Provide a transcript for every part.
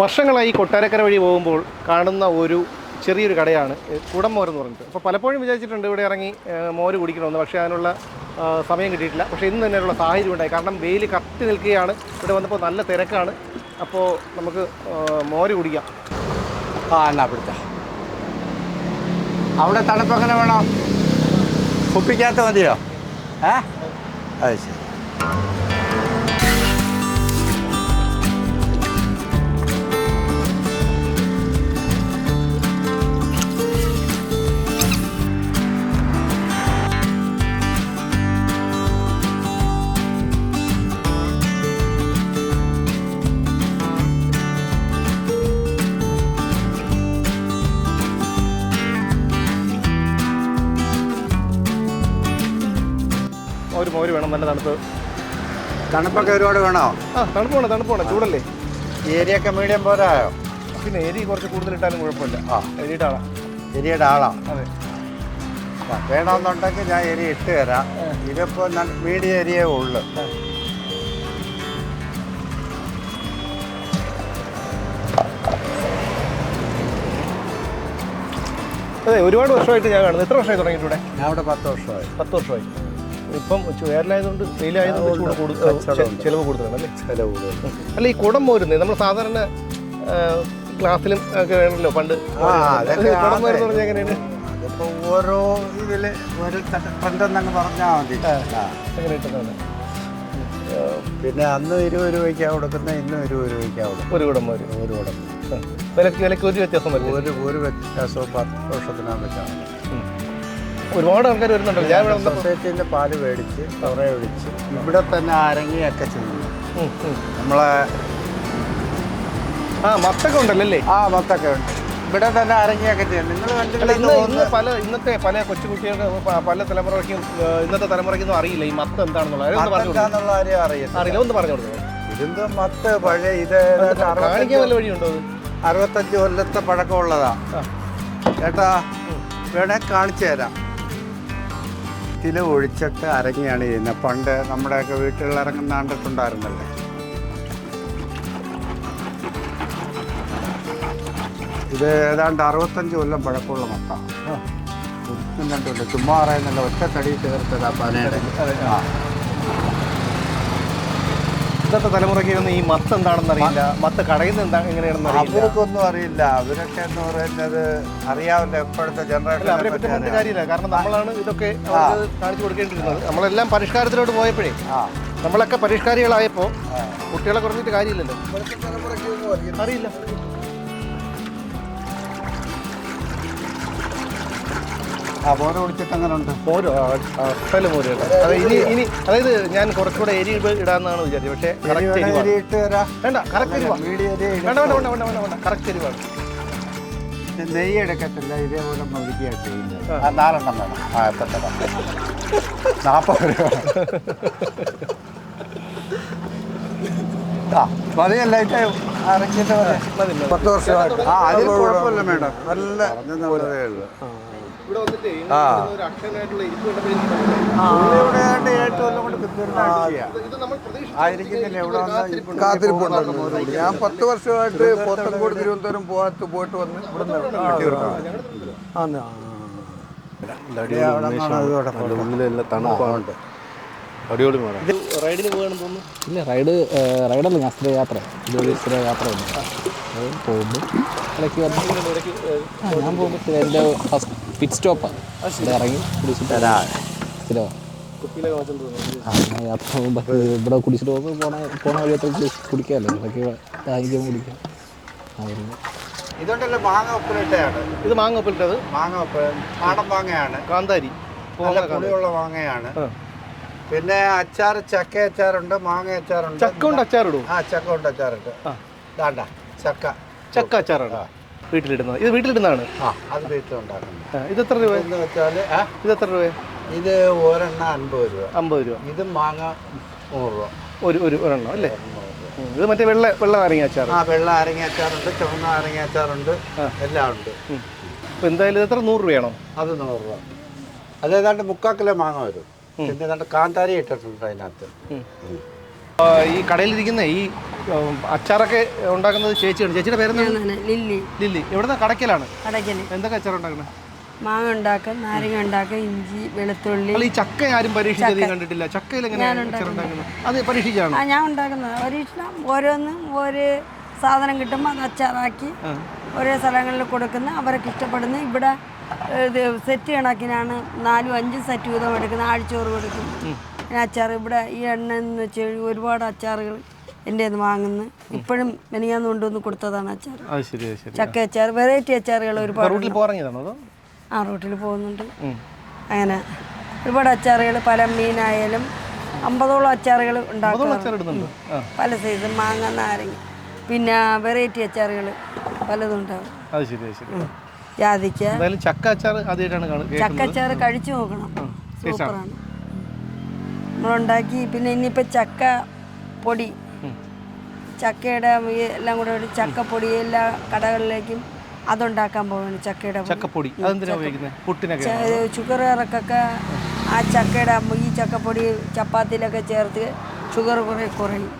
വർഷങ്ങളായി കൊട്ടാരക്കര വഴി പോകുമ്പോൾ കാണുന്ന ഒരു ചെറിയൊരു കടയാണ് കുടം കുടംമോർ എന്ന് പറഞ്ഞിട്ട്. അപ്പോൾ പലപ്പോഴും വിചാരിച്ചിട്ടുണ്ട് ഇവിടെ ഇറങ്ങി മോര് കുടിക്കണമെന്ന്. പക്ഷേ അതിനുള്ള സമയം കിട്ടിയിട്ടില്ല. പക്ഷേ ഇന്ന് തന്നെയുള്ള സാഹചര്യം ഉണ്ടായി. കാരണം വെയിൽ കത്തി നിൽക്കുകയാണ്. ഇവിടെ വന്നപ്പോൾ നല്ല തിരക്കാണ്. അപ്പോൾ നമുക്ക് മോര് കുടിക്കാം. ആ എന്നാ അവിടുത്തെ അവിടെ തണുപ്പ് എങ്ങനെ വേണം? കുപ്പിക്കകത്ത് മതിയോ? ഏ? അത് ശരി. ഒരു മോര് വേണം നല്ല തണുപ്പ്. തണുപ്പൊക്കെ ഒരുപാട് വേണോ? ആ തണുപ്പ് വേണം തണുപ്പ് വേണം ചൂടല്ലേ? ഏരിയൊക്കെ മീഡിയം പോരായോ പിന്നെ എരി കുറച്ച് കൂടുതൽ കൂടുതലിട്ടാലും കുഴപ്പമില്ല. ആ. എരിയുടെ ആളാ. എരിയുടെ ആളാ? അതെ. വേണമെന്നുണ്ടെങ്കിൽ ഞാൻ എരി ഇട്ട് തരാം. ഇതിപ്പോൾ മീഡിയ എരിയേ ഉള്ളു. അതെ ഒരുപാട് വർഷമായിട്ട് ഞാൻ കാണുന്നത്. എത്ര വർഷമായി തുടങ്ങിയിട്ടൂടെ ഞാൻ അവിടെ പത്ത് വർഷമായി. പത്ത് വർഷമായി. ഇപ്പം വേനലായതുകൊണ്ട് വെയിലായതുകൊണ്ട് ചൂട് കൂടുതൽ. ചിലവ് കൂടുതലാണ് അല്ലേ? ചിലവ് കൂടുതൽ അല്ല ഈ കുടം മോരുന്നത് നമ്മൾ സാധാരണ ക്ലാസ്സിലും ഒക്കെ വേണമല്ലോ പണ്ട് കുടം മോര് എന്ന് ആണ്. പറഞ്ഞാൽ എങ്ങനെയാണ്? അതിപ്പോൾ ഓരോ ഇതിൽ ഒരു പറഞ്ഞാൽ മതി. കിട്ടുന്നതാണ് പിന്നെ അന്ന് ഇരുപത് രൂപയ്ക്കാണ് കൊടുക്കുന്നത് ഇന്നും ഇരുപത് രൂപയ്ക്കാണ് കൊടുക്കുന്നത് ഒരു കുടം ഒരു ഒരു കുടം. വിലക്ക് വിലക്ക് ഒരു വ്യത്യാസം ഒരു ഒരു വ്യത്യാസവും പത്ത് വർഷത്തിനാണ് ഉം. ഒരുപാട് ആൾക്കാർ വരുന്നുണ്ടല്ലോ. ഞാൻ ഇവിടെ വന്നപ്പോൾ സൊസൈറ്റിന്റെ പാൽ മേടിച്ച് കുറേ ഒഴിച്ച് ഇവിടെ തന്നെ ആരങ്ങിയൊക്കെ ചെയ്യുന്നു. ഉം, ഉം. നമ്മളെ ആ മത്തൊക്കെ ഉണ്ടല്ലോ അല്ലേ? ആ മൊത്തൊക്കെ ഉണ്ട്. ഇവിടെ തന്നെ ആരങ്ങിയൊക്കെ ചെയ്യുന്നു. നിങ്ങൾ അല്ല ഇന്ന് പല ഇന്നത്തെ പല കൊച്ചു കുട്ടികൾക്ക് പ- പല തലമുറയ്ക്കും ഇന്നത്തെ തലമുറയ്ക്കൊന്നും അറിയില്ല ഈ മത്ത എന്താണെന്നുള്ള അതൊന്ന് പറഞ്ഞു കൊടുക്കും. എന്താന്നുള്ള കാര്യം അറിയത്തില്ല. അറിയില്ല ഒന്ന് പറഞ്ഞു കൊടുക്കും. ഇതെന്തോ മത്ത് പഴയ ഇത് ഏതാണ്ട് കാണിക്കാൻ അറുപത്തഞ്ച് വല്ല വഴിയുണ്ടോ അത്? അറുപത്തഞ്ച് കൊല്ലത്തെ പഴക്കമുള്ളതാ. ആ. ചേട്ടാ വേണേ കാണിച്ചു തരാം. തില ഒഴിച്ചിട്ട് അരങ്ങിയാണ് ചെയ്യുന്നത്. പണ്ട് നമ്മുടെയൊക്കെ വീട്ടിൽ ഇറങ്ങുന്ന കണ്ടിട്ടുണ്ടായിരുന്നല്ലേ? ഇത് ഏതാണ്ട് അറുപത്തഞ്ച് കൊല്ലം പഴക്കമുള്ള മൊത്ത ഒന്നും രണ്ടുമില്ല. ചുമ്മാ ഒറ്റ തടി ചേർത്തതാ ആ. ഇന്നത്തെ തലമുറയ്ക്ക് ഒന്നും ഈ മത്ത് എന്താണെന്ന് അറിയില്ല. മത്ത് കടയുന്ന എന്താ എങ്ങനെയാണെന്ന് അറിയില്ല. അവർക്കൊന്നും അറിയില്ല. അവരൊക്കെ എന്ന് പറയുന്നത് അറിയാവില്ല എപ്പോഴത്തെ അല്ല അവരെ പറ്റി ജനറേഷൻ കാര്യമില്ല. കാരണം നമ്മളാണ് ഇതൊക്കെ കാണിച്ചു കൊടുക്കേണ്ടിയിരുന്നത്. നമ്മളെല്ലാം പരിഷ്കാരത്തിലോട്ട് പോയപ്പോഴേ നമ്മളൊക്കെ പരിഷ്കാരികളായപ്പോൾ കുട്ടികളെ കുറഞ്ഞിട്ട് കാര്യമില്ലല്ലോ. അറിയില്ല. മോനെ വിളിച്ചിട്ട് അങ്ങനെ ഉണ്ട് പോരോ അസൽ പോരോ അത് ഇനി ഇനി അതായത് ഞാൻ കുറച്ചുകൂടെ എരി ഇട- ഇടാന്നാണ് വിചാരിച്ചത്. പക്ഷേ കറക്റ്റ് എരിവാണ്. തരാം. വേണ്ട കറക്റ്റ് എരിവാ മീഡിയ അരി വേണ്ട വേണ്ട വേണ്ട വേണ്ട വേണ്ട വേണ്ട. കറക്റ്റ് എരിവാണ്. നെയ്യ് എടുക്കത്തില്ല ഇതേപോലെ മുഴുകിയാണ് ചെയ്യുന്നത്. ആ. നാലെണ്ണം വേണം. ആ എത്തട്ടെ നാൽപ്പത് രൂപ. ആ മതിയല്ല ഇത് അരക്കിട്ട് മതി. പത്ത് വർഷമായിട്ട് ആ അതിൽ കുഴപ്പമില്ല മേഡം. നല്ല പറഞ്ഞതേ ഇവിടെ വന്നിട്ട് ആ. ഇവിടെ കൊല്ലം കൊണ്ട് ആയിരിക്കുന്നില്ല വന്നാൽ കാത്തിരിപ്പുണ്ടായിരുന്നു ഞാൻ പത്ത് വർഷമായിട്ട് പോത്തൻകോട് തിരുവനന്തപുരം പോകാത്ത പോയിട്ട് വന്ന് ഇവിടെ ഉള്ളിലെല്ലാം തണുപ്പാണ്. അടിപൊളി റൈഡിന് പോകണമെന്ന് തോന്നുന്നു? ഇല്ല റൈഡ് റൈഡല്ല ഞാൻ സ്ഥിര യാത്ര ഇതുവഴി സ്ഥിര യാത്ര ഉണ്ട് അത് പോകുമ്പോൾ ഇടയ്ക്ക് വന്ന് ഞാൻ പോകുമ്പോൾ എന്റെ ഫസ്റ്റ് പിറ്റ് സ്റ്റോപ്പാണ് ഇറങ്ങി കുടിച്ചിട്ട് പോകുമ്പോൾ ഇവിടെ കുടിച്ചിട്ട് പോകുമ്പോൾ പോണ പോണ വഴിയത്ര കുടിക്കാമല്ലോ. ഇതൊക്കെ ദാഹിക്കുമ്പോൾ കുടിക്കാം അതുകൊണ്ട് ഇതുണ്ടല്ലോ മാങ്ങ ഉപ്പിലിട്ടയാണ് ഇത് മാങ്ങ ഒപ്പിലിട്ടത് മാങ്ങ ഒപ്പ് നാടൻ മാങ്ങയാണ്. കാന്താരി. പുളിയുള്ള മാങ്ങയാണ്. പിന്നെ അച്ചാർ ചക്ക അച്ചാറുണ്ട് മാങ്ങ അച്ചാറുണ്ട്. ചക്ക ഉണ്ട് അച്ചാറിടും? ആ ചക്ക ഉണ്ട് അച്ചാറുണ്ട്. ആ. ദാണ്ട ചക്ക. ചക്ക അച്ചാറാണ്. വീട്ടിലിടുന്നത്. ഇത് വീട്ടിലിടുന്നതാണ്? ആ അത് വീട്ടിലുണ്ടാക്കുന്നത് ആ, ഇത് എത്ര രൂപ? എന്ന് വെച്ചാൽ ഇത് എത്ര രൂപ? ഇത് ഒരെണ്ണം അൻപത് രൂപ. അമ്പത് രൂപ. ഇത് മാങ്ങ നൂറ് രൂപ. ഒരു ഒരു ഒരെണ്ണം അല്ലേ? ഉം, ഇത് മറ്റേ വെള്ള വെള്ള നാരങ്ങ അച്ചാർ ആ വെള്ള അരങ്ങ അച്ചാറുണ്ട് ചുവന്ന അരങ്ങ അച്ചാറുണ്ട്. എല്ലാം ഉണ്ട്. അപ്പോൾ എന്തായാലും ഇത് എത്ര? നൂറ് രൂപയാണോ? അത് നൂറ് രൂപ. അത് ഏതാണ്ട് മുക്കാൽ കിലോ മാങ്ങ വരും. പിന്നെ ഏതാണ്ട് കാന്താരി ഇട്ടിട്ടുണ്ട് അതിനകത്ത്. ഉം. ഉം. ആ, ഈ കടയിലിരിക്കുന്ന ഈ അച്ചാറൊക്കെ ഉണ്ടാക്കുന്നത് ചേച്ചിയാണ്. ചേച്ചിയുടെ പേരെന്താണ്? ലില്ലി. ലില്ലി. എവിടുന്ന? കടക്കലാണ്. കടയ്ക്കൽ എന്തൊക്കെ അച്ചാർ ഉണ്ടാക്കുന്നത്? മാങ്ങ ഉണ്ടാക്കും നാരങ്ങ ഉണ്ടാക്കും ഇഞ്ചി വെളുത്തുള്ളി. ഈ ചക്ക ആരും പരീക്ഷിച്ചത് കണ്ടിട്ടില്ല. ചക്കയിൽ എങ്ങനെയാണ് അത് പരീക്ഷിച്ചാണ്? ഞാൻ ഉണ്ടാക്കുന്നത്. ഒരിഷ്ടം ഓരോന്നും ഒരു സാധനം കിട്ടുമ്പോൾ അത് അച്ചാറാക്കി ഓരോ സ്ഥലങ്ങളിൽ കൊടുക്കുന്ന അവർക്ക് ഇഷ്ടപ്പെടുന്ന ഇവിടെ ഇത് സെറ്റ് കണക്കിനാണ് നാലും അഞ്ചും സെറ്റ് വീതം എടുക്കുന്നത് ആഴ്ചോറ് കൊടുക്കും അച്ചാർ ഇവിടെ ഈ എണ്ണ എന്ന് വെച്ച് ഒരുപാട് അച്ചാറുകൾ എന്റെ വാങ്ങുന്നു. ഇപ്പോഴും മെനിയാന്ന് കൊണ്ടുവന്ന് കൊടുത്തതാണ് അച്ചാർ അത് ശരി അത് ശരി. ചക്ക അച്ചാർ വെറൈറ്റി അച്ചാറുകൾ ഒരുപാട് റൂട്ടിൽ പോറങ്ങിയതാണോ അതോ? ആ റൂട്ടിൽ പോകുന്നുണ്ട്. അങ്ങനെ ഒരുപാട് അച്ചാറുകൾ പല മീനായാലും അമ്പതോളം അച്ചാറുകൾ ഉണ്ടാക്കുന്നുണ്ട് ഉണ്ടാക്കും പല സൈസ് മാങ്ങ നാരങ്ങ പിന്നെ വെറൈറ്റി അച്ചാറുകൾ പലതും ഉണ്ടാവും. അത് ശരി അത് ശരി. ജാതിക്ക. ചക്ക അച്ചാർ ആദ്യമായിട്ടാണ് ചക്ക അച്ചാർ കഴിച്ചു നോക്കണം. സൂപ്പറാണ്. നമ്മളുണ്ടാക്കി പിന്നെ ഇനിയിപ്പോൾ ചക്ക പൊടി ചക്കയുടെ എല്ലാം കൂടെ ഒരു ചക്കപ്പൊടി എല്ലാ കടകളിലേക്കും അതുണ്ടാക്കാൻ പോവാണ് ചക്കയുടെ ചക്കപ്പൊടി. ഷുഗറുകാർക്കൊക്കെ ആ ചക്കയുടെ ഈ ചക്കപ്പൊടി ചപ്പാത്തിയിലൊക്കെ ചേർത്ത് ഷുഗർ കുറേ കുറയും.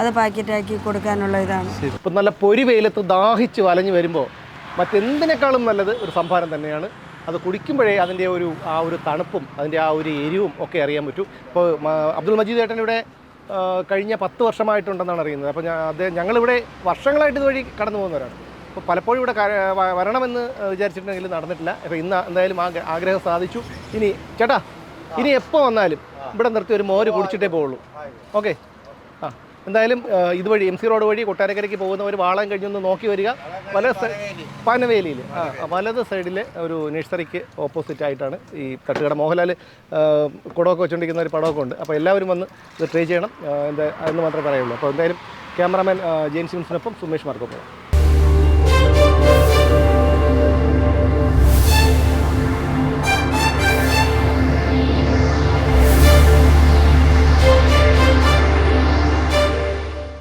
അത്. പാക്കറ്റാക്കി കൊടുക്കാനുള്ള ഇതാണ്. ഇപ്പം നല്ല പൊരി വെയിലത്ത് ദാഹിച്ച് വലഞ്ഞു വരുമ്പോൾ മറ്റെന്തിനേക്കാളും നല്ലത് ഒരു സംഭാരം തന്നെയാണ്. അത് കുടിക്കുമ്പോഴേ അതിന്റെ ഒരു ആ ഒരു തണുപ്പും അതിന്റെ ആ ഒരു എരിവും ഒക്കെ അറിയാൻ പറ്റും. ഇപ്പോൾ അബ്ദുൾ മജീദ് ഏട്ടൻ ഇവിടെ കഴിഞ്ഞ പത്ത് വർഷമായിട്ടുണ്ടെന്നാണ് അറിയുന്നത്. അപ്പോൾ ഞാൻ അത് ഞങ്ങളിവിടെ വർഷങ്ങളായിട്ട് ഇതുവഴി കടന്നു പോകുന്നവരാണ്. അപ്പോൾ പലപ്പോഴും ഇവിടെ വരണമെന്ന് വിചാരിച്ചിട്ടുണ്ടെങ്കിൽ നടന്നിട്ടില്ല. അപ്പോൾ ഇന്ന് എന്തായാലും ആഗ്രഹം സാധിച്ചു. ഇനി ചേട്ടാ ഇനി എപ്പോൾ വന്നാലും ഇവിടെ നിർത്തി ഒരു മോര് കുടിച്ചിട്ടേ പോവുള്ളൂ. ഓക്കെ? ആ എന്തായാലും ഇതുവഴി എം സി റോഡ് വഴി കൊട്ടാരക്കരയ്ക്ക് പോകുന്ന ഒരു വാളം കഴിഞ്ഞൊന്ന് നോക്കി വരിക. വല പനവേലിയിൽ ആ വലത് സൈഡിലെ ഒരു നഴ്സറിക്ക് ഓപ്പോസിറ്റ് ആയിട്ടാണ് ഈ തട്ടുകട. മോഹൻലാൽ കുടമൊക്കെ വെച്ചുകൊണ്ടിരിക്കുന്ന ഒരു പടമൊക്കെ ഉണ്ട്. അപ്പോൾ എല്ലാവരും വന്ന് ഇത് ട്രൈ ചെയ്യണം. എന്താ എന്ന് മാത്രമേ പറയുള്ളൂ. അപ്പോൾ എന്തായാലും ക്യാമറാമാൻ ജെയിംസ് വിൻസിനൊപ്പം സുമേഷ് മാർക്കൊപ്പം.